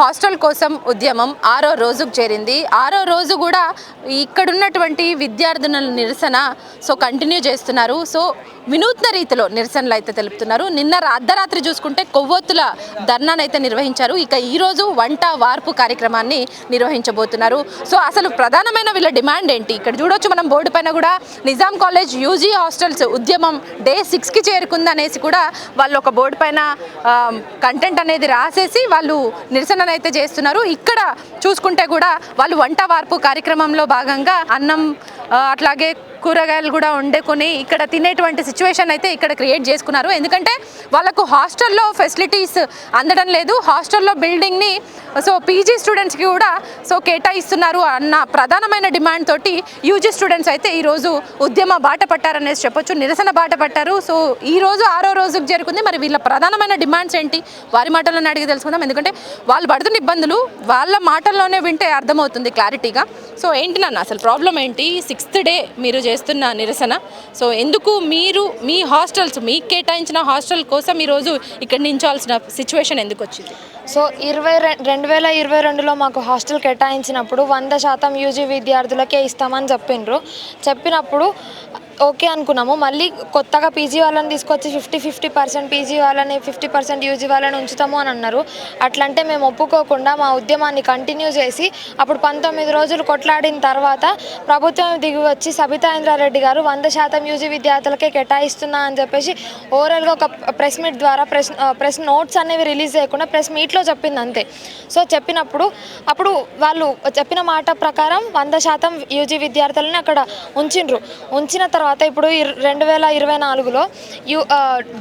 Hostel కోసం ఉద్యమం ఆరో రోజుకు చేరింది. ఆరో రోజు కూడా ఇక్కడున్నటువంటి విద్యార్థినుల నిరసన సో కంటిన్యూ చేస్తున్నారు. సో వినూత్న రీతిలో నిరసనలు అయితే తెలుపుతున్నారు. నిన్న అర్ధరాత్రి చూసుకుంటే కొవ్వొత్తుల ధర్నానైతే నిర్వహించారు. ఇక ఈరోజు వంట వార్పు కార్యక్రమాన్ని నిర్వహించబోతున్నారు. సో అసలు ప్రధానమైన వీళ్ళ డిమాండ్ ఏంటి? ఇక్కడ చూడొచ్చు మనం బోర్డు పైన కూడా నిజాం కాలేజ్ యూజీ హాస్టల్స్ ఉద్యమం డే సిక్స్కి చేరుకుంది అనేసి కూడా వాళ్ళు ఒక బోర్డు పైన కంటెంట్ అనేది రాసేసి వాళ్ళు నిరసన అయితే చేస్తున్నారు. ఇక్కడ చూసుకుంటే కూడా వాళ్ళు వంట వార్పు కార్యక్రమంలో భాగంగా అన్నం అట్లాగే కూరగాయలు కూడా వండుకొని ఇక్కడ తినేటువంటి సిచ్యువేషన్ అయితే ఇక్కడ క్రియేట్ చేసుకున్నారు. ఎందుకంటే వాళ్ళకు హాస్టల్లో ఫెసిలిటీస్ అందడం లేదు. హాస్టల్లో బిల్డింగ్ని సో పీజీ స్టూడెంట్స్కి కూడా సో కేటాయిస్తున్నారు అన్న ప్రధానమైన డిమాండ్ తోటి యూజీ స్టూడెంట్స్ అయితే ఈరోజు ఉద్యమ బాట పట్టారనేసి చెప్పొచ్చు నిరసన బాట పట్టారు. సో ఈ రోజు ఆరో రోజుకు జరుగుతుంది మరి వీళ్ళ ప్రధానమైన డిమాండ్స్ ఏంటి? వారి మాటలను అడిగి తెలుసుకుందాం. ఎందుకంటే వాళ్ళు పడుతున్న ఇబ్బందులు వాళ్ళ మాటల్లోనే వింటే అర్థమవుతుంది క్లారిటీగా సో ఏంటి నన్ను అసలు ప్రాబ్లం ఏంటి? సిక్స్త్ డే మీరు చేస్తున్న నిరసన. సో ఎందుకు మీరు మీ హాస్టల్స్ మీకు కేటాయించిన హాస్టల్ కోసం ఈరోజు ఇక్కడ నించాల్సిన సిచ్యువేషన్ ఎందుకు వచ్చింది? సో ఇరవై రెండు వేల ఇరవై రెండులో మాకు హాస్టల్ కేటాయించినప్పుడు వంద శాతం యూజీ విద్యార్థులకే ఇస్తామని చెప్పిండ్రు చెప్పినప్పుడు ఓకే అనుకున్నాము. మళ్ళీ కొత్తగా పీజీ వాళ్ళని తీసుకొచ్చి ఫిఫ్టీ ఫిఫ్టీ పర్సెంట్ పీజీ వాళ్ళని ఫిఫ్టీ పర్సెంట్ యూజీ వాళ్ళని ఉంచుతాము అని అన్నారు. అట్లంటే మేము ఒప్పుకోకుండా మా ఉద్యమాన్ని కంటిన్యూ చేసి అప్పుడు పంతొమ్మిది రోజులు కొట్లాడిన తర్వాత ప్రభుత్వం దిగి వచ్చి సబితా ఇంద్రారెడ్డి గారు వంద శాతం యూజీ విద్యార్థులకే కేటాయిస్తున్నా అని చెప్పేసి ఓవరాల్గా ఒక ప్రెస్ మీట్ ద్వారా ప్రెస్ ప్రెస్ నోట్స్ అనేవి రిలీజ్ చేయకుండా ప్రెస్ మీట్లో చెప్పింది అంతే. సో చెప్పినప్పుడు అప్పుడు వాళ్ళు చెప్పిన మాట ప్రకారం వంద శాతం యూజీ విద్యార్థులని అక్కడ ఉంచిండ్రు. ఉంచిన తర్వాత ఇప్పుడు రెండు వేల ఇరవై నాలుగులో యూ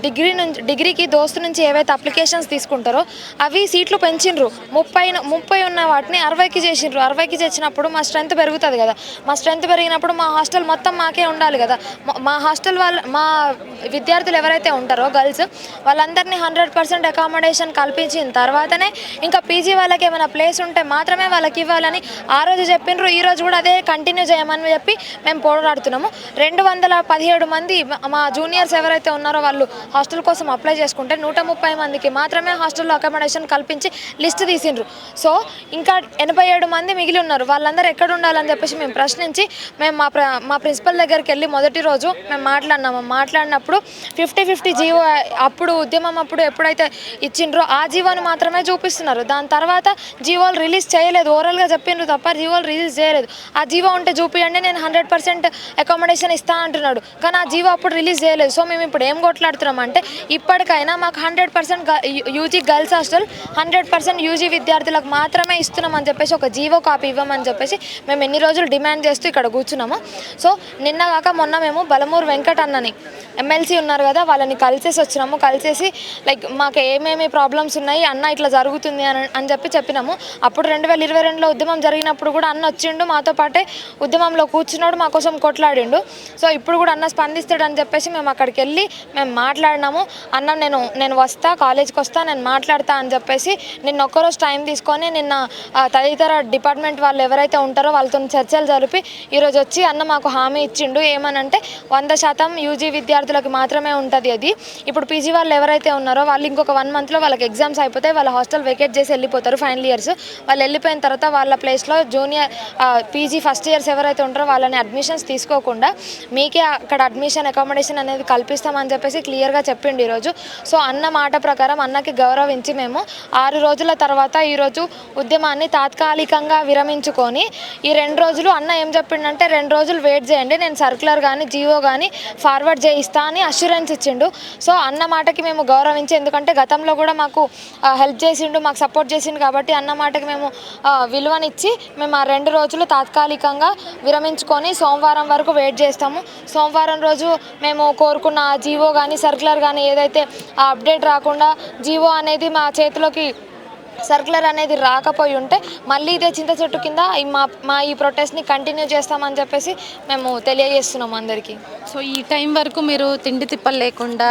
డిగ్రీ నుంచి డిగ్రీకి దోస్తు నుంచి ఏవైతే అప్లికేషన్స్ తీసుకుంటారో అవి సీట్లు పెంచిండ్రు ముప్పై ముప్పై ఉన్న వాటిని అరవైకి చేసిండ్రు అరవైకి చేసినప్పుడు మా స్ట్రెంత్ పెరుగుతుంది కదా. మా స్ట్రెంత్ పెరిగినప్పుడు మా హాస్టల్ మొత్తం మాకే ఉండాలి కదా. మా- మా హాస్టల్ వాళ్ళ మా విద్యార్థులు ఎవరైతే ఉంటారో గర్ల్స్ వాళ్ళందరినీ హండ్రెడ్ పర్సెంట్ అకామిడేషన్ కల్పించిన తర్వాతనే ఇంకా పీజీ వాళ్ళకి ఏమైనా ప్లేస్ ఉంటే మాత్రమే వాళ్ళకి ఇవ్వాలని ఆ రోజు చెప్పిండ్రు. ఈ రోజు కూడా అదే కంటిన్యూ చేయమని చెప్పి మేము పోరాడుతున్నాము. రెండు వందల వందల పదిహేడు మంది మా- జూనియర్స్ ఎవరైతే ఉన్నారో వాళ్ళు హాస్టల్ కోసం అప్లై చేసుకుంటే నూట ముప్పై మందికి మాత్రమే హాస్టల్లో అకామిడేషన్ కల్పించి లిస్ట్ తీసిండ్రు. సో ఇంకా ఎనభై ఏడు మంది మిగిలి ఉన్నారు. వాళ్ళందరూ ఎక్కడ ఉండాలని చెప్పేసి మేము ప్రశ్నించి మేము మా మా ప్రిన్సిపల్ దగ్గరికి వెళ్ళి మొదటి రోజు మేము మాట్లాడినాము. మాట్లాడినప్పుడు ఫిఫ్టీ ఫిఫ్టీ జీవో అప్పుడు ఉద్యమం అప్పుడు ఎప్పుడైతే ఇచ్చిండ్రో ఆ జీవోని మాత్రమే చూపిస్తున్నారు. దాని తర్వాత జీవోలు రిలీజ్ చేయలేదు. ఓవరాల్గా చెప్పిండ్రు తప్ప జీవోలు రిలీజ్ చేయలేదు. ఆ జీవో ఉంటే చూపియండి. నేను హండ్రెడ్ పర్సెంట్ అకామిడేషన్ ఇస్తాను అంటున్నాడు. కానీ ఆ జీవో అప్పుడు రిలీజ్ చేయలేదు. సో మేము ఇప్పుడు ఏం కొట్లాడుతున్నాం అంటే ఇప్పటికైనా మాకు hundred percent UG girls hostel hundred percent UG విద్యార్థులకు మాత్రమే ఇస్తున్నామని చెప్పేసి ఒక జీవో కాపీ ఇవ్వమని చెప్పేసి మేము ఎన్ని రోజులు డిమాండ్ చేస్తూ ఇక్కడ కూర్చున్నాము. సో నిన్న కాక మొన్న మేము బలమూరు వెంకట అన్నని ఎమ్మెల్సీ ఉన్నారు కదా వాళ్ళని కలిసేసి వచ్చినాము. కలిసేసి లైక్ మాకు ఏమేమి ప్రాబ్లమ్స్ ఉన్నాయి అన్న ఇట్లా జరుగుతుంది అని అని చెప్పి చెప్పినాము. అప్పుడు రెండు వేల ఇరవై రెండులో ఉద్యమం జరిగినప్పుడు కూడా అన్న వచ్చిండు. మాతో పాటే ఉద్యమంలో కూర్చున్నాడు మా కోసం కొట్లాడిండు. సో సో ఇప్పుడు కూడా అన్న స్పందిస్తాడు అని చెప్పేసి మేము అక్కడికి వెళ్ళి మేము మాట్లాడినాము. అన్న నేను నేను వస్తా కాలేజ్కి వస్తా నేను మాట్లాడతా అని చెప్పేసి నిన్న ఒక్కరోజు టైం తీసుకొని నిన్న తదితర డిపార్ట్మెంట్ వాళ్ళు ఎవరైతే ఉంటారో వాళ్ళతో చర్చలు జరిపి ఈరోజు వచ్చి అన్న మాకు హామీ ఇచ్చిండు. ఏమనంటే వంద శాతం యూజీ విద్యార్థులకు మాత్రమే ఉంటుంది అది. ఇప్పుడు పీజీ వాళ్ళు ఎవరైతే ఉన్నారో వాళ్ళు ఇంకొక వన్ మంత్లో వాళ్ళకి ఎగ్జామ్స్ అయిపోతాయి వాళ్ళ హాస్టల్ వెకేట్ చేసి వెళ్ళిపోతారు ఫైనల్ ఇయర్స్. వాళ్ళు వెళ్ళిపోయిన తర్వాత వాళ్ళ ప్లేస్లో జూనియర్ పీజీ ఫస్ట్ ఇయర్స్ ఎవరైతే ఉంటారో వాళ్ళని అడ్మిషన్స్ తీసుకోకుండా మీకే అక్కడ అడ్మిషన్ అకామిడేషన్ అనేది కల్పిస్తామని చెప్పేసి క్లియర్గా చెప్పిండు ఈరోజు. సో అన్న మాట ప్రకారం అన్నకి గౌరవించి మేము ఆరు రోజుల తర్వాత ఈరోజు ఉద్యమాన్ని తాత్కాలికంగా విరమించుకొని ఈ రెండు రోజులు అన్న ఏం చెప్పిండంటే రెండు రోజులు వెయిట్ చేయండి నేను సర్కులర్ కానీ జియో కానీ ఫార్వర్డ్ చేయిస్తా అని అష్యూరెన్స్ ఇచ్చిండు. సో అన్న మాటకి మేము గౌరవించి ఎందుకంటే గతంలో కూడా మాకు హెల్ప్ చేసిండు మాకు సపోర్ట్ చేసిండు కాబట్టి అన్న మాటకి మేము విలువనిచ్చి మేము ఆ రెండు రోజులు తాత్కాలికంగా విరమించుకొని సోమవారం వరకు వెయిట్ చేస్తాము. సోమవారం రోజు మేము కోరుకున్న ఆ జీవో కానీ సర్కులర్ కానీ ఏదైతే ఆ అప్డేట్ రాకుండా జీవో అనేది మా చేతిలోకి సర్కులర్ అనేది రాకపోయి ఉంటే మళ్ళీ ఇదే చింత చెట్టు కింద మా మా ఈ ప్రొటెస్ట్ని కంటిన్యూ చేస్తామని చెప్పేసి మేము తెలియజేస్తున్నాం అందరికీ. సో ఈ టైం వరకు మీరు తిండి తిప్పలు లేకుండా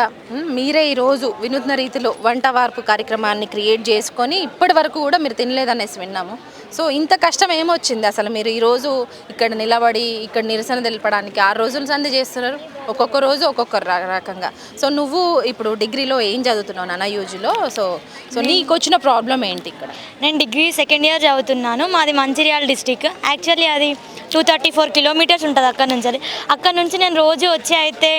మీరే ఈరోజు వినూత్న రీతిలో వంట వార్పు కార్యక్రమాన్ని క్రియేట్ చేసుకొని ఇప్పటి వరకు కూడా మీరు తినలేదనేసి విన్నాము. సో ఇంత కష్టం ఏమొచ్చింది అసలు మీరు ఈరోజు ఇక్కడ నిలబడి ఇక్కడ నిరసన తెలపడానికి? ఆరు రోజుల సంధి చేస్తున్నారు? ఒక్కొక్క రోజు ఒక్కొక్క రకంగా. సో నువ్వు ఇప్పుడు డిగ్రీలో ఏం చదువుతున్నావు నాన్న యూజీలో? సో సో నీకు వచ్చిన ప్రాబ్లం ఏంటి ఇక్కడ? నేను డిగ్రీ సెకండ్ ఇయర్ చదువుతున్నాను. మాది మంచిర్యాల డిస్టిక్. యాక్చువల్లీ అది టూ థర్టీ ఫోర్ కిలోమీటర్స్ ఉంటుంది అక్కడ నుంచి అక్కడ నుంచి నేను రోజు వచ్చి అయితే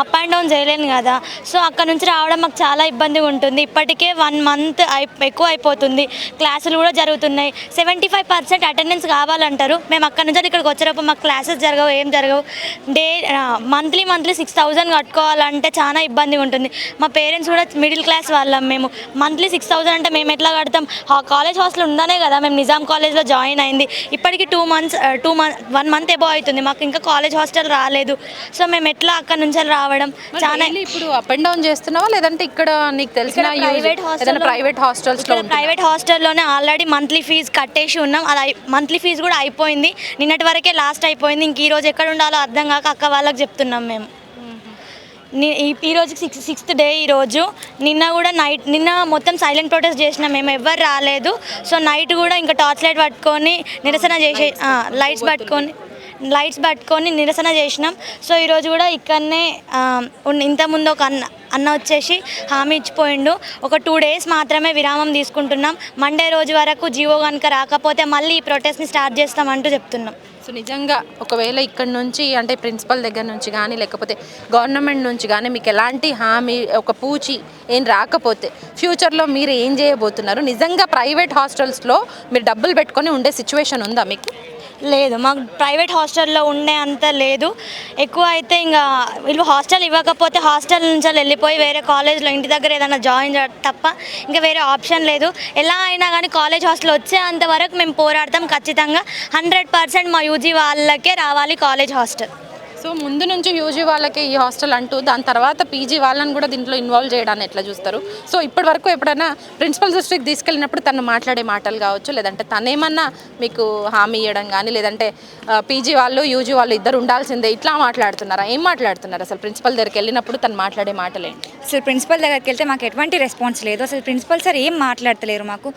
అప్ అండ్ డౌన్ చేయలేను కదా. సో అక్కడ నుంచి రావడం మాకు చాలా ఇబ్బందిగా ఉంటుంది. ఇప్పటికే వన్ మంత్ అయి ఎక్కువ అయిపోతుంది. క్లాసులు కూడా జరుగుతున్నాయి. సెవెంటీ ఫైవ్ పర్సెంట్ అటెండెన్స్ కావాలంటారు. మేము అక్కడ నుంచి ఇక్కడికి వచ్చేటప్పుడు మాకు క్లాసెస్ జరగవు ఏం జరగవు. Day monthly monthly six thousand కట్టుకోవాలంటే చాలా ఇబ్బందిగా ఉంటుంది. మా పేరెంట్స్ కూడా మిడిల్ క్లాస్ వాళ్ళం మేము. మంత్లీ సిక్స్ థౌసండ్ అంటే మేము ఎట్లా కడతాం? ఆ కాలేజ్ హాస్టల్ ఉందనే కదా మేము నిజాం కాలేజ్లో జాయిన్ అయింది. ఇప్పటికి two months two month one month above అవుతుంది. మాకు ఇంకా కాలేజ్ హాస్టల్ రాలేదు. సో మేము ఎట్లా అక్కడ నుంచి రావడం? చాలా ఇప్పుడు అప్ అండ్ డౌన్ చేస్తున్నావా? లేదంటే ఇక్కడ నీకు తెలిసిన ఇక్కడ private hostel లో- ప్రైవేట్ హాస్టల్స్ ప్రైవేట్ హాస్టల్లోనే ఆల్రెడీ మంత్లీ ఫీజు కట్టేసి ఉన్నాం. అది మంత్లీ ఫీజు కూడా అయిపోయింది. నిన్నటి వరకే లాస్ట్ అయిపోయింది. ఇంక ఈ రోజు ఎక్కడ ఉండాలో అర్థం కాక అక్క వాళ్ళకి చెప్తున్నాం. మేము. ని- ఈ- రోజు సిక్స్ సిక్స్త్ డే ఈ రోజు. నిన్న కూడా నైట్ నిన్న మొత్తం సైలెంట్ ప్రొటెస్ట్ చేసినాం మేము ఎవ్వరు రాలేదు. సో నైట్ కూడా ఇంకా టార్చ్ లైట్ పట్టుకొని నిరసన చేసే లైట్స్ పట్టుకొని. లైట్స్ పట్టుకొని నిరసన చేసినాం. సో ఈరోజు కూడా ఇక్కడనే ఉన్న- ఇంతకుముందు ఒక అన్న అన్న వచ్చేసి హామీ ఇచ్చిపోయిండు. ఒక టూ డేస్ మాత్రమే విరామం తీసుకుంటున్నాం. మండే రోజు వరకు జియో కనుక రాకపోతే మళ్ళీ ఈ ప్రొటెస్ట్ని స్టార్ట్ చేస్తామంటూ చెప్తున్నాం. సో నిజంగా ఒకవేళ ఇక్కడ నుంచి అంటే ప్రిన్సిపల్ దగ్గర నుంచి కానీ లేకపోతే గవర్నమెంట్ నుంచి కానీ మీకు ఎలాంటి హామీ ఒక పూచి ఏం రాకపోతే ఫ్యూచర్లో మీరు ఏం చేయబోతున్నారు? నిజంగా ప్రైవేట్ హాస్టల్స్లో మీరు డబ్బులు పెట్టుకొని ఉండే సిచ్యువేషన్ ఉందా మీకు? లేదు. మాకు ప్రైవేట్ హాస్టల్లో ఉండే అంత లేదు. ఎక్కువ అయితే ఇంకా వీళ్ళు హాస్టల్ ఇవ్వకపోతే హాస్టల్ నుంచి వెళ్ళిపోయి వేరే కాలేజ్లో ఇంటి దగ్గర ఏదైనా జాయిన్ చేయడం తప్ప ఇంకా వేరే ఆప్షన్ లేదు. ఎలా అయినా కానీ కాలేజ్ హాస్టల్ వచ్చేంత వరకు మేము పోరాడతాం ఖచ్చితంగా. హండ్రెడ్ పర్సెంట్ మా యూజీ వాళ్ళకే రావాలి కాలేజ్ హాస్టల్. సో ముందు నుంచి యూజీ వాళ్ళకి ఈ హాస్టల్ అంటూ దాని తర్వాత పీజీ వాళ్ళని కూడా దీంట్లో ఇన్వాల్వ్ చేయడాన్ని ఎట్లా చూస్తారు? సో ఇప్పటి వరకు ఎప్పుడైనా ప్రిన్సిపల్ దృష్టికి తీసుకెళ్ళినప్పుడు తను మాట్లాడే మాటలు కావచ్చు లేదంటే తనేమన్నా మీకు హామీ ఇవ్వడం కానీ లేదంటే పీజీ వాళ్ళు యూజీ వాళ్ళు ఇద్దరు ఉండాల్సిందే ఇట్లా మాట్లాడుతున్నారా? ఏం మాట్లాడుతున్నారు అసలు? ప్రిన్సిపల్ దగ్గరికి వెళ్ళినప్పుడు తను మాట్లాడే మాటలు ఏంటి? అసలు ప్రిన్సిపల్ దగ్గరికి వెళ్తే మాకు ఎటువంటి రెస్పాన్స్ లేదు. అసలు ప్రిన్సిపల్ సార్ ఏం మాట్లాడతలేరు మాకు.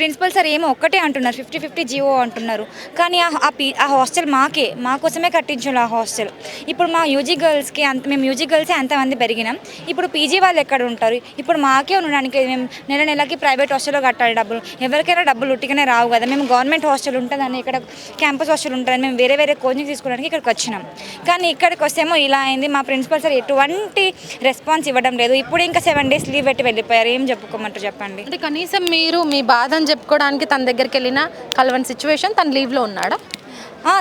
ప్రిన్సిపల్ సార్ ఏమో ఒక్కటే అంటున్నారు ఫిఫ్టీ ఫిఫ్టీ జీవో అంటున్నారు. కానీ ఆ ఆ పీ ఆ హాస్టల్ మాకే మా కోసమే కట్టించారు ఆ హాస్టల్. ఇప్పుడు మా యూజీ గర్ల్స్కి అంత మేము యూజీ గర్ల్సే అంతమంది పెరిగినాం. ఇప్పుడు పీజీ వాళ్ళు ఎక్కడ ఉంటారు? ఇప్పుడు మాకే ఉండడానికి మేము నెల నెలకి ప్రైవేట్ హాస్టల్లో కట్టాలి డబ్బులు. ఎవరికైనా డబ్బులు ఉట్టిగానే రావు కదా. మేము గవర్నమెంట్ హాస్టల్ ఉంటుందని ఇక్కడ క్యాంపస్ హాస్టల్ ఉంటుందని మేము వేరే వేరే కోచింగ్ తీసుకోవడానికి ఇక్కడికి వచ్చినాం. కానీ ఇక్కడికి వస్తేమో ఇలా అయింది. మా ప్రిన్సిపల్ సార్ ఎటువంటి రెస్పాన్స్ ఇవ్వడం లేదు. ఇప్పుడు ఇంకా సెవెన్ డేస్ లీవ్ పెట్టి వెళ్ళిపోయారు. ఏం చెప్పుకోమంటారు చెప్పండి? అంటే కనీసం మీరు మీ బాధను చెప్పుకోవడానికి తన దగ్గరికి వెళ్ళిన కలవని సిచ్యువేషన్ తన లీవ్లో ఉన్నాడా?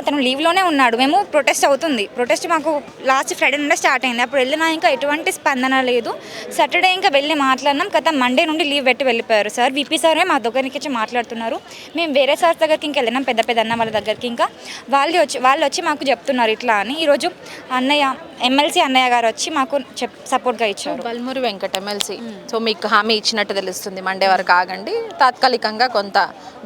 తను లీవ్లోనే ఉన్నాడు. మేము ప్రొటెస్ట్ అవుతుంది. ప్రొటెస్ట్ మాకు లాస్ట్ ఫ్రైడే నుండే స్టార్ట్ అయింది. అప్పుడు వెళ్ళినా ఇంకా ఎటువంటి స్పందన లేదు. సాటర్డే ఇంకా వెళ్ళి మాట్లాడినాం. కదా మండే నుండి లీవ్ పెట్టి వెళ్ళిపోయారు సార్. విపి సారే మా దగ్గరికి వచ్చి మాట్లాడుతున్నారు. మేము వేరే సార్ దగ్గరికి ఇంకా వెళ్ళినాం. పెద్ద పెద్ద అన్న వాళ్ళ దగ్గరికి ఇంకా. వాళ్ళు వచ్చి వాళ్ళు వచ్చి మాకు చెప్తున్నారు ఇట్లా అని. ఈరోజు అన్నయ్య ఎమ్మెల్సీ అన్నయ్య గారు వచ్చి మాకు చెప్ సపోర్ట్గా ఇచ్చారు. బల్మూరి వెంకట ఎమ్మెల్సీ సో మీకు హామీ ఇచ్చినట్టు తెలుస్తుంది. మండే వరకు ఆగండి. తాత్కాలికంగా కొంత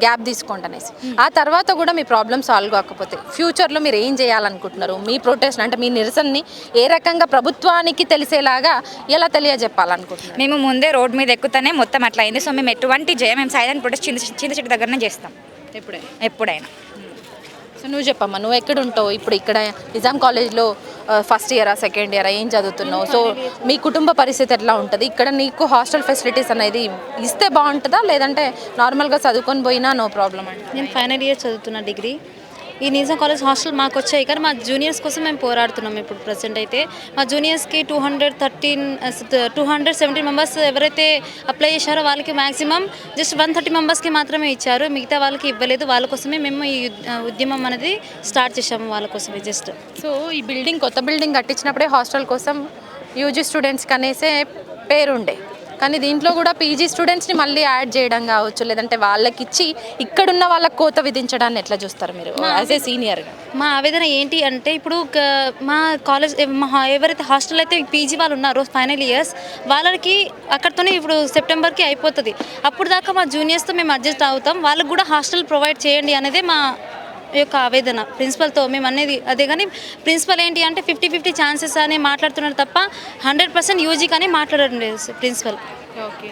గ్యాప్ తీసుకోండి అనేసి. ఆ తర్వాత కూడా మీ ప్రాబ్లమ్ సాల్వ్ కాకపోతే ఫ్యూచర్లో మీరు ఏం చేయాలనుకుంటున్నారు? మీ ప్రొటెస్ట్ అంటే మీ నిరసనని ఏ రకంగా ప్రభుత్వానికి తెలిసేలాగా ఎలా తెలియజెప్పాలనుకుంటున్నారు? మేము ముందే రోడ్ మీద ఎక్కుతానే మొత్తం అట్లా అయింది. సో మేము ఎటువంటి జయ మేము సైలెంట్ ప్రొటెస్ట్ చింత చింత చెట్టు దగ్గరనే చేస్తాం. ఎప్పుడే? ఎప్పుడైనా. సో నువ్వు చెప్పమ్మా నువ్వు ఎక్కడ ఉంటావు ఇప్పుడు ఇక్కడ నిజాం కాలేజ్లో ఫస్ట్ ఇయరా సెకండ్ ఇయరా ఏం చదువుతున్నావు? సో మీ కుటుంబ పరిస్థితి ఎట్లా ఉంటుంది? ఇక్కడ నీకు హాస్టల్ ఫెసిలిటీస్ అనేది ఇస్తే బాగుంటుందా? లేదంటే నార్మల్గా చదువుకొని పోయినా నో ప్రాబ్లం అంటే నేను ఫైనల్ ఇయర్ చదువుతున్నా డిగ్రీ. ఈ నిజాం కాలేజ్ హాస్టల్ మాకు వచ్చాయి. కానీ మా జూనియర్స్ కోసం మేము పోరాడుతున్నాం ఇప్పుడు ప్రజెంట్ అయితే. మా జూనియర్స్కి two hundred thirteen two hundred seventeen members ఎవరైతే అప్లై చేశారో వాళ్ళకి మ్యాక్సిమం జస్ట్ వన్ థర్టీ మెంబర్స్కి మాత్రమే ఇచ్చారు. మిగతా వాళ్ళకి ఇవ్వలేదు. వాళ్ళ కోసమే మేము ఈ ఉద్యమం అనేది స్టార్ట్ చేసాము వాళ్ళ కోసమే జస్ట్ సో ఈ బిల్డింగ్ కొత్త బిల్డింగ్ కట్టించినప్పుడే హాస్టల్ కోసం యూజీ స్టూడెంట్స్కి అనేసే పేరుండే. కానీ దీంట్లో కూడా పీజీ స్టూడెంట్స్ని మళ్ళీ యాడ్ చేయడం కావచ్చు లేదంటే వాళ్ళకి ఇచ్చి ఇక్కడున్న వాళ్ళకి కోత విధించడాన్ని ఎట్లా చూస్తారు మీరు యాజ్ ఏ సీనియర్గా మా ఆవేదన ఏంటి అంటే ఇప్పుడు మా కాలేజ్ మా ఎవరైతే హాస్టల్ అయితే పీజీ వాళ్ళు ఉన్నారో ఫైనల్ ఇయర్స్ వాళ్ళకి అక్కడితోనే ఇప్పుడు సెప్టెంబర్కి అయిపోతుంది. అప్పుడు దాకా మా జూనియర్స్తో మేము అడ్జస్ట్ అవుతాం. వాళ్ళకి కూడా హాస్టల్ ప్రొవైడ్ చేయండి అనేదే మా యొక్క ఆవేదన. ప్రిన్సిపల్తో మేము అనేది అదే కానీ ప్రిన్సిపల్ ఏంటి అంటే ఫిఫ్టీ ఫిఫ్టీ ఛాన్సెస్ అని మాట్లాడుతున్నారు తప్ప హండ్రెడ్ పర్సెంట్ యూజీ కానీ మాట్లాడడం లేదు ప్రిన్సిపల్. ఓకే.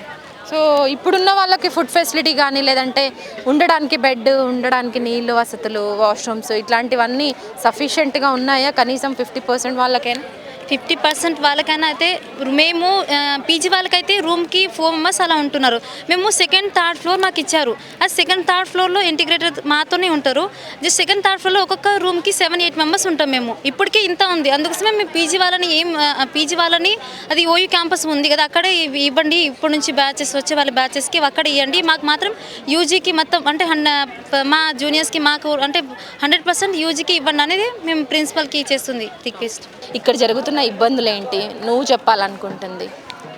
సో ఇప్పుడున్న వాళ్ళకి ఫుడ్ ఫెసిలిటీ కానీ లేదంటే ఉండడానికి బెడ్ ఉండడానికి నీళ్ళు వసతులు వాష్రూమ్స్ ఇట్లాంటివన్నీ సఫిషియెంట్గా ఉన్నాయా? కనీసం ఫిఫ్టీ పర్సెంట్ వాళ్ళకైనా? ఫిఫ్టీ పర్సెంట్ వాళ్ళకైనా అయితే మేము పీజీ వాళ్ళకైతే రూమ్కి ఫోర్ మెంబర్స్ అలా ఉంటున్నారు. మేము సెకండ్ థర్డ్ ఫ్లోర్ మాకు ఇచ్చారు. ఆ సెకండ్ థర్డ్ ఫ్లోర్లో ఇంటిగ్రేటెడ్ మాతోనే ఉంటారు. జస్ట్ సెకండ్ థర్డ్ ఫ్లోర్లో ఒక్కొక్క రూమ్కి సెవెన్ ఎయిట్ మెంబర్స్ ఉంటాం మేము. ఇప్పటికే ఇంత ఉంది. అందుకోసమే మేము పీజీ వాళ్ళని ఏం పీజీ వాళ్ళని అది ఓయూ క్యాంపస్ ఉంది కదా అక్కడే ఇవ్వండి. ఇప్పటి నుంచి బ్యాచెస్ వచ్చే వాళ్ళ బ్యాచెస్కి అక్కడ ఇవ్వండి మాకు మాత్రం యూజీకి మొత్తం అంటే మా జూనియర్స్కి మాకు అంటే హండ్రెడ్ పర్సెంట్ యూజీకి ఇవ్వండి అనేది మేము ప్రిన్సిపల్కి చేస్తుంది రిక్వెస్ట్. ఇక్కడ జరుగుతున్న ఇబ్బందులు ఏంటి నువ్వు చెప్పాలనుకుంటుంది.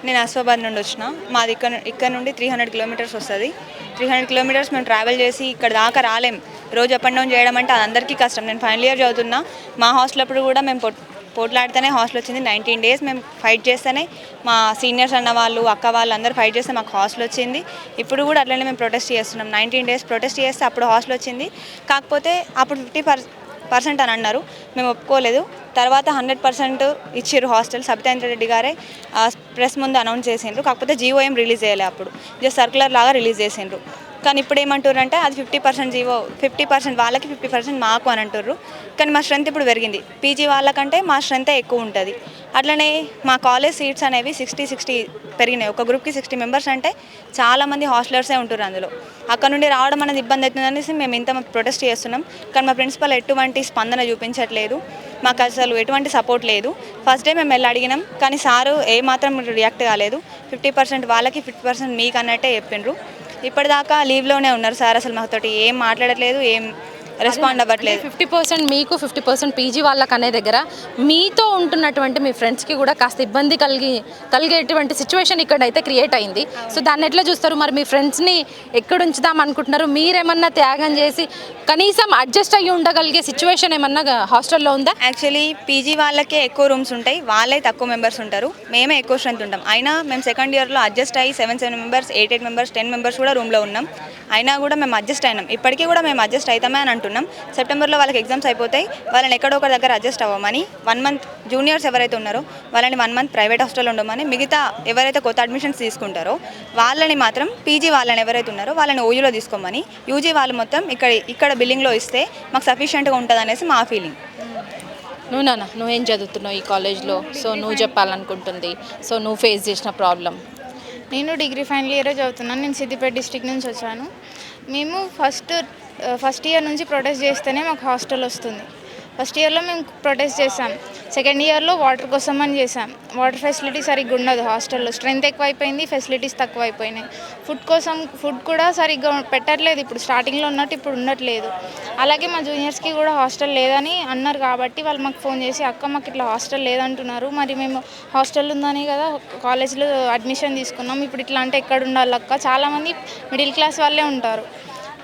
నేను అస్వాబాద్ నుండి వచ్చిన. మాది ఇక్కడ ఇక్కడ నుండి త్రీ హండ్రెడ్ కిలోమీటర్స్ వస్తుంది. త్రీ హండ్రెడ్ కిలోమీటర్స్ మేము ట్రావెల్ చేసి ఇక్కడ దాకా రాలేం. రోజు అప్ అండ్ డౌన్ చేయడం అంటే అది అందరికీ కష్టం. నేను ఫైనల్ ఇయర్ చదువుతున్నా. మా హాస్టల్ అప్పుడు కూడా మేము పొట్ పోట్లాడితేనే హాస్టల్ వచ్చింది. నైన్టీన్ డేస్ మేము ఫైట్ చేస్తేనే మా సీనియర్స్ అన్న వాళ్ళు అక్క వాళ్ళు అందరూ ఫైట్ చేస్తే మాకు హాస్టల్ వచ్చింది. ఇప్పుడు కూడా అట్లనే మేము ప్రొటెస్ట్ చేస్తున్నాం. నైన్టీన్ డేస్ ప్రొటెస్ట్ చేస్తే అప్పుడు హాస్టల్ వచ్చింది. కాకపోతే అప్పుడు ఫిఫ్టీ పర్ పర్సెంట్ అని అన్నారు. మేము ఒప్పుకోలేదు. తర్వాత హండ్రెడ్ పర్సెంట్ ఇచ్చారు హాస్టల్. సబితేంద్ర రెడ్డి గారే ప్రెస్ ముందు అనౌన్స్ చేసిండ్రు. కాకపోతే జీఓఎం ఏం రిలీజ్ చేయలే అప్పుడు. జస్ట్ సర్కులర్ లాగా రిలీజ్ చేసిండ్రు. కానీ ఇప్పుడు ఏమంటారంటే అది fifty percent GO fifty percent వాళ్ళకి ఫిఫ్టీ పర్సెంట్ మాకు అని అంటారు కానీ మా స్ట్రెంత్ ఇప్పుడు పెరిగింది. పీజీ వాళ్ళకంటే మా స్ట్రెంత్ ఎక్కువ ఉంటుంది. అట్లనే మా కాలేజ్ సీట్స్ అనేవి సిక్స్టీ సిక్స్టీ పెరిగినాయి. ఒక గ్రూప్కి సిక్స్టీ మెంబర్స్ అంటే చాలామంది హాస్టలర్సే ఉంటారు అందులో. అక్కడ నుండి రావడం అనేది ఇబ్బంది అవుతుంది అనేసి మేము ఇంత ప్రొటెస్ట్ చేస్తున్నాం. కానీ మా ప్రిన్సిపల్ ఎటువంటి స్పందన చూపించట్లేదు. మాకు అసలు ఎటువంటి సపోర్ట్ లేదు. ఫస్ట్ డే మేము వెళ్ళి అడిగినాం. కానీ సారు ఏ మాత్రం రియాక్ట్ కాలేదు. ఫిఫ్టీ పర్సెంట్ వాళ్ళకి ఫిఫ్టీ పర్సెంట్ మీకు అన్నట్టే చెప్పిండ్రు. ఇప్పటిదాకా లీవ్లోనే ఉన్నారు సార్ అసలు మాతోటి. ఏం మాట్లాడట్లేదు ఏం రెస్పాండ్ అవ్వట్లేదు. ఫిఫ్టీ పర్సెంట్ మీకు ఫిఫ్టీ పర్సెంట్ పీజీ వాళ్ళకి అనే దగ్గర. మీతో ఉంటున్నటువంటి మీ ఫ్రెండ్స్కి కూడా కాస్త ఇబ్బంది కలిగి కలిగేటువంటి సిచ్యువేషన్ ఇక్కడ అయితే క్రియేట్ అయింది. సో దాన్ని ఎట్లా చూస్తారు? మరి మీ ఫ్రెండ్స్ని ఎక్కడ ఉంచుదాం అనుకుంటున్నారు? మీరేమన్నా త్యాగం చేసి కనీసం అడ్జస్ట్ అయ్యి ఉండగలిగే సిచ్యువేషన్ ఏమన్నా హాస్టల్లో ఉందా? యాక్చువల్లీ పీజీ వాళ్ళకే ఎక్కువ రూమ్స్ ఉంటాయి. వాళ్ళే తక్కువ మెంబర్స్ ఉంటారు. మేమే ఎక్కువ స్ట్రెంత్ ఉంటాం. అయినా మేము సెకండ్ ఇయర్లో అడ్జస్ట్ అయ్యి seven seven members eight eight members ten members కూడా రూమ్లో ఉన్నాం. అయినా కూడా మేము అడ్జస్ట్ అయినాం. ఇప్పటికీ కూడా మేము అడ్జస్ట్ అవుతామే అని అంటున్నాం సెప్టెంబర్లో వాళ్ళకి ఎగ్జామ్స్ అయిపోతాయి. వాళ్ళని ఎక్కడో ఒక దగ్గర అడ్జస్ట్ అవ్వమని వన్ మంత్ జూనియర్స్ ఎవరైతే ఉన్నారో వాళ్ళని వన్ మంత్ ప్రైవేట్ హాస్టల్ ఉండమని మిగతా ఎవరైతే కొత్త అడ్మిషన్స్ తీసుకుంటారో వాళ్ళని మాత్రం పీజీ వాళ్ళని ఎవరైతే ఉన్నారో వాళ్ళని ఓయూలో తీసుకోమని యూజీ వాళ్ళు మొత్తం ఇక్కడ ఇక్కడ బిల్లింగ్లో ఇస్తే మాకు సఫిషియెంట్గా ఉంటుంది అనేసి మా ఫీలింగ్. నువ్వు నాన్న నువ్వేం చదువుతున్నావు ఈ కాలేజ్లో? సో నువ్వు చెప్పాలనుకుంటుంది. సో నువ్వు ఫేస్ చేసిన ప్రాబ్లం నేను డిగ్రీ ఫైనల్ ఇయర్ చదువుతున్నాను. నేను సిద్దిపేట డిస్టిక్ నుంచి వచ్చాను. మేము ఫస్ట్ ఫస్ట్ ఇయర్ నుంచి ప్రొటెస్ట్ చేస్తేనే మాకు హాస్టల్ వస్తుంది. ఫస్ట్ ఇయర్లో మేము ప్రొటెస్ట్ చేసాం సెకండ్ ఇయర్లో వాటర్ కోసం అని చేసాం వాటర్ ఫెసిలిటీ సరిగ్గా ఉండదు హాస్టల్లో. స్ట్రెంత్ ఎక్కువైపోయింది ఫెసిలిటీస్ తక్కువ అయిపోయినాయి ఫుడ్ కోసం ఫుడ్ కూడా సరిగ్గా పెట్టట్లేదు. ఇప్పుడు స్టార్టింగ్లో ఉన్నట్టు ఇప్పుడు ఉండట్లేదు. అలాగే మా జూనియర్స్కి కూడా హాస్టల్ లేదని అన్నారు కాబట్టి వాళ్ళు మాకు ఫోన్ చేసి అక్క మాకు ఇట్లా హాస్టల్ లేదంటున్నారు. మరి మేము హాస్టల్ ఉందని కదా కాలేజ్లో అడ్మిషన్ తీసుకున్నాం. ఇప్పుడు ఇట్లా అంటే ఎక్కడ ఉండాలి అక్క? చాలామంది మిడిల్ క్లాస్ వాళ్ళే ఉంటారు.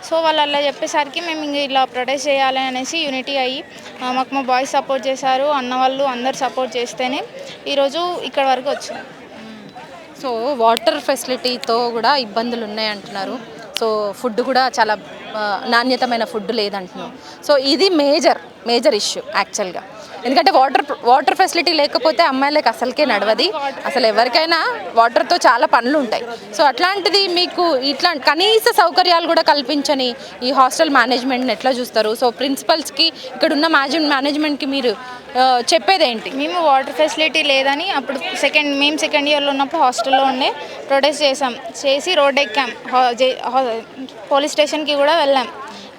సో వాళ్ళు అలా చెప్పేసరికి మేము ఇంక ఇలా ప్రొటెస్ట్ చేయాలి అనేసి యూనిటీ అయ్యి మాకు మా బాయ్స్ సపోర్ట్ చేశారు అన్న వాళ్ళు అందరు సపోర్ట్ చేస్తేనే ఈరోజు ఇక్కడ వరకు వచ్చాం సో వాటర్ ఫెసిలిటీతో కూడా ఇబ్బందులు ఉన్నాయి అంటున్నారు. సో ఫుడ్ కూడా చాలా నాణ్యతమైన ఫుడ్ లేదంటున్నాం సో ఇది మేజర్ మేజర్ ఇష్యూ యాక్చువల్గా. ఎందుకంటే వాటర్ వాటర్ ఫెసిలిటీ లేకపోతే అమ్మాయిలకు అసలుకే నడవది. అసలు ఎవరికైనా వాటర్తో చాలా పనులు ఉంటాయి. సో అట్లాంటిది మీకు ఇట్లా కనీస సౌకర్యాలు కూడా కల్పించని ఈ హాస్టల్ మేనేజ్మెంట్ని ఎట్లా చూస్తారు? సో ప్రిన్సిపల్స్కి ఇక్కడ ఉన్న మేనేజ్ మేనేజ్మెంట్కి మీరు చెప్పేదేంటి? మేము వాటర్ ఫెసిలిటీ లేదని అప్పుడు సెకండ్ మేము సెకండ్ ఇయర్లో ఉన్నప్పుడు హాస్టల్లో ఉండే ప్రొటెస్ట్ చేసాం. చేసి రోడ్ ఎక్కాం. పోలీస్ స్టేషన్కి కూడా వెళ్ళాం.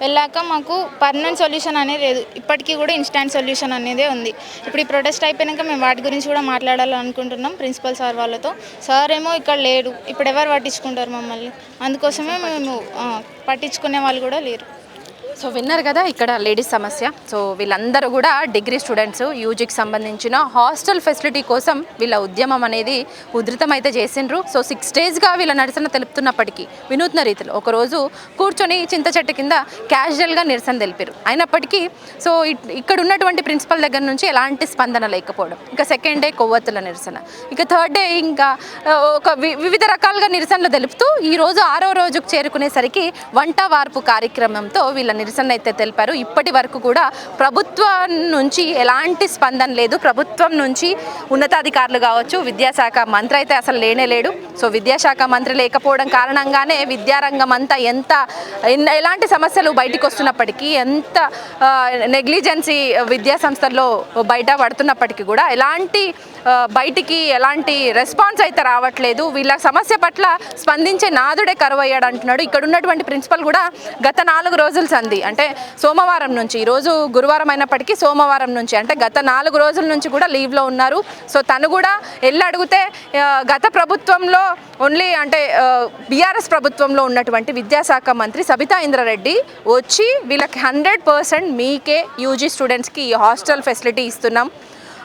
వెళ్ళాక మాకు పర్మనెంట్ సొల్యూషన్ అనేది లేదు. ఇప్పటికీ కూడా ఇన్స్టాంట్ సొల్యూషన్ అనేదే ఉంది. ఇప్పుడు ఈ ప్రొటెస్ట్ అయిపోయాక మేము వాటి గురించి కూడా మాట్లాడాలనుకుంటున్నాం ప్రిన్సిపల్ సార్ వాళ్ళతో. సార్ ఏమో ఇక్కడ లేడు ఇప్పుడు ఎవరు పట్టించుకుంటారు మమ్మల్ని? అందుకోసమే మేము పట్టించుకునే వాళ్ళు కూడా లేరు. సో విన్నారు కదా ఇక్కడ లేడీస్ సమస్య. సో వీళ్ళందరూ కూడా డిగ్రీ స్టూడెంట్స్ యూజీకి సంబంధించిన హాస్టల్ ఫెసిలిటీ కోసం వీళ్ళ ఉద్యమం అనేది ఉధృతం అయితే చేసిండ్రు. సో సిక్స్ డేస్గా వీళ్ళ నిరసన తెలుపుతున్నప్పటికీ వినూత్న రీతిలో ఒకరోజు కూర్చొని చింత చెట్టు కింద క్యాజువల్గా నిరసన తెలిపారు. అయినప్పటికీ సో ఇట్- ఇక్కడ ఉన్నటువంటి ప్రిన్సిపల్ దగ్గర నుంచి ఎలాంటి స్పందన లేకపోవడం ఇంకా సెకండ్ డే కొవ్వొత్తుల నిరసన ఇక థర్డ్ డే ఇంకా ఒక వి- వివిధ రకాలుగా నిరసనలు తెలుపుతూ ఈ రోజు ఆరో రోజుకు చేరుకునేసరికి వంట వార్పు కార్యక్రమంతో వీళ్ళ నిరసన అయితే తెలిపారు. ఇప్పటి వరకు కూడా ప్రభుత్వం నుంచి ఎలాంటి స్పందన లేదు. ప్రభుత్వం నుంచి ఉన్నతాధికారులు కావచ్చు విద్యాశాఖ మంత్రి అయితే అసలు లేనే లేడు. సో విద్యాశాఖ మంత్రి లేకపోవడం కారణంగానే విద్యారంగం అంతా ఎంత ఎలాంటి సమస్యలు బయటికి వస్తున్నప్పటికీ ఎంత నెగ్లిజెన్సీ విద్యా సంస్థల్లో బయట పడుతున్నప్పటికీ కూడా ఎలాంటి బయటికి ఎలాంటి రెస్పాన్స్ అయితే రావట్లేదు. వీళ్ళ సమస్య పట్ల స్పందించే నాదుడే కరువయ్యాడు అంటున్నాడు. ఇక్కడ ఉన్నటువంటి ప్రిన్సిపల్ కూడా గత నాలుగు రోజుల సంధి అంటే సోమవారం నుంచి ఈరోజు గురువారం అయినప్పటికీ సోమవారం నుంచి అంటే గత నాలుగు రోజుల నుంచి కూడా లీవ్లో ఉన్నారు. సో తను కూడా వెళ్ళి అడిగితే గత ప్రభుత్వంలో ఓన్లీ అంటే బీఆర్ఎస్ ప్రభుత్వంలో ఉన్నటువంటి విద్యాశాఖ మంత్రి సబితా ఇంద్రారెడ్డి వచ్చి వీళ్ళకి హండ్రెడ్ పర్సెంట్ మీకే యూజీ స్టూడెంట్స్కి ఈ హాస్టల్ ఫెసిలిటీ ఇస్తున్నాం.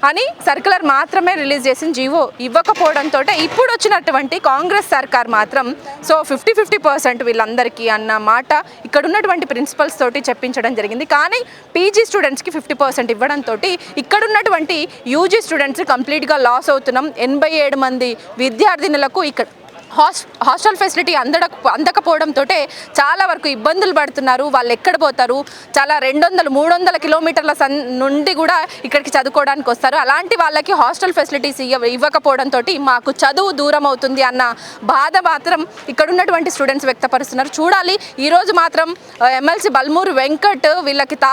అని సర్కులర్ మాత్రమే రిలీజ్ చేసిన జీవో ఇవ్వకపోవడంతో ఇప్పుడు వచ్చినటువంటి కాంగ్రెస్ సర్కార్ మాత్రం సో ఫిఫ్టీ ఫిఫ్టీ పర్సెంట్ వీళ్ళందరికీ అన్న మాట ఇక్కడ ఉన్నటువంటి ప్రిన్సిపల్స్ తోటి చెప్పించడం జరిగింది. కానీ పీజీ స్టూడెంట్స్కి ఫిఫ్టీ పర్సెంట్ ఇవ్వడంతో ఇక్కడ ఉన్నటువంటి యూజీ స్టూడెంట్స్ కంప్లీట్గా లాస్ అవుతున్నాం. ఎనభై ఏడు మంది విద్యార్థినులకు ఇక్కడ హాస్టల్ ఫెసిలిటీ అందడ అందకపోవడంతో చాలా వరకు ఇబ్బందులు పడుతున్నారు. వాళ్ళు ఎక్కడ పోతారు? చాలా రెండు వందలు మూడు వందల కిలోమీటర్ల సన్ నుండి కూడా ఇక్కడికి చదువుకోవడానికి వస్తారు. అలాంటి వాళ్ళకి హాస్టల్ ఫెసిలిటీస్ ఇవ్వ ఇవ్వకపోవడంతో మాకు చదువు దూరం అవుతుంది అన్న బాధ మాత్రం ఇక్కడ ఉన్నటువంటి స్టూడెంట్స్ వ్యక్తపరుస్తున్నారు. చూడాలి ఈరోజు మాత్రం ఎమ్మెల్సీ బల్మూరు వెంకట్ వీళ్ళకి తా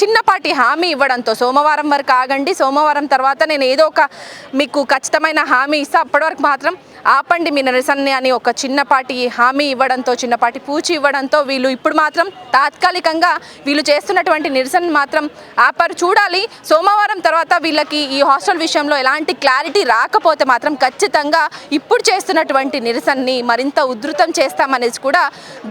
చిన్నపాటి హామీ ఇవ్వడంతో సోమవారం వరకు ఆగండి. సోమవారం తర్వాత నేను ఏదో ఒక మీకు ఖచ్చితమైన హామీ ఇస్తే. అప్పటి వరకు మాత్రం ఆపండి మీ నిరసనని అని ఒక చిన్నపాటి హామీ ఇవ్వడంతో చిన్నపాటి పూచి ఇవ్వడంతో వీళ్ళు ఇప్పుడు మాత్రం తాత్కాలికంగా వీళ్ళు చేస్తున్నటువంటి నిరసన మాత్రం ఆపరు. చూడాలి సోమవారం తర్వాత వీళ్ళకి ఈ హాస్టల్ విషయంలో ఎలాంటి క్లారిటీ రాకపోతే మాత్రం ఖచ్చితంగా ఇప్పుడు చేస్తున్నటువంటి నిరసనని మరింత ఉధృతం చేస్తామనేసి కూడా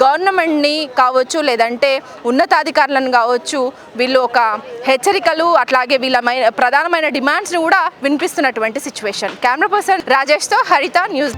గవర్నమెంట్ని కావచ్చు లేదంటే ఉన్నతాధికారులను కావచ్చు వీళ్ళు ఒక హెచ్చరికలు అట్లాగే వీళ్ళ ప్రధానమైన డిమాండ్స్ని కూడా వినిపిస్తున్నటువంటి సిచ్యువేషన్. కెమెరా పర్సన్ రాజేష్తో హరిత న్యూస్.